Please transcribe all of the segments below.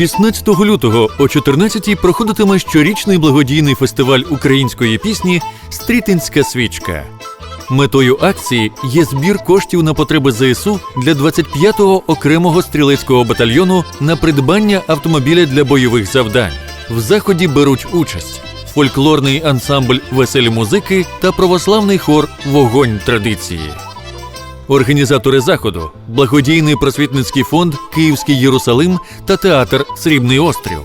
16 лютого о 14-й проходитиме щорічний благодійний фестиваль української пісні Стрітинська свічка. Метою акції є збір коштів на потреби ЗСУ для 25-го окремого стрілецького батальйону на придбання автомобіля для бойових завдань. В заході беруть участь фольклорний ансамбль Веселі музики та православний хор Вогонь традиції. Організатори заходу благодійний просвітницький фонд Київський Єрусалим та театр Срібний Острів.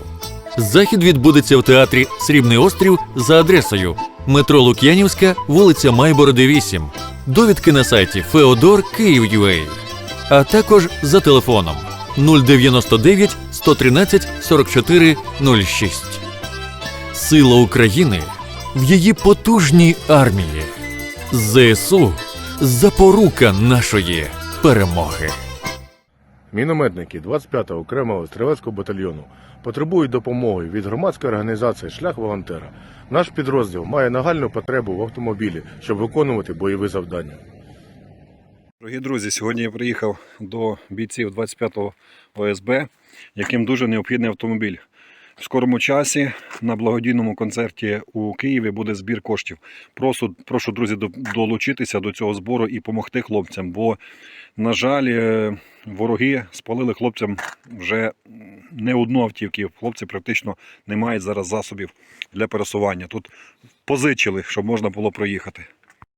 Захід відбудеться в театрі Срібний Острів за адресою метро Лук'янівська, вулиця Майбороди 8. Довідки на сайті Феодор Київ.UA, а також за телефоном 099 113 44 06. Сила України в її потужній армії. ЗСУ запорука нашої перемоги. Мінометники 25-го окремого стрілецького батальйону потребують допомоги від громадської організації Шлях волонтера. Наш підрозділ має нагальну потребу в автомобілі, щоб виконувати бойові завдання. Дорогі друзі, сьогодні я приїхав до бійців 25-го ОСБ, яким дуже необхідний автомобіль. В скорому часі на благодійному концерті у Києві буде збір коштів. Прошу, прошу друзі, долучитися до цього збору і допомогти хлопцям, бо, на жаль, е, вороги спалили хлопцям вже не одну автівки. Хлопці практично не мають зараз засобів для пересування. Тут позичили, щоб можна було проїхати.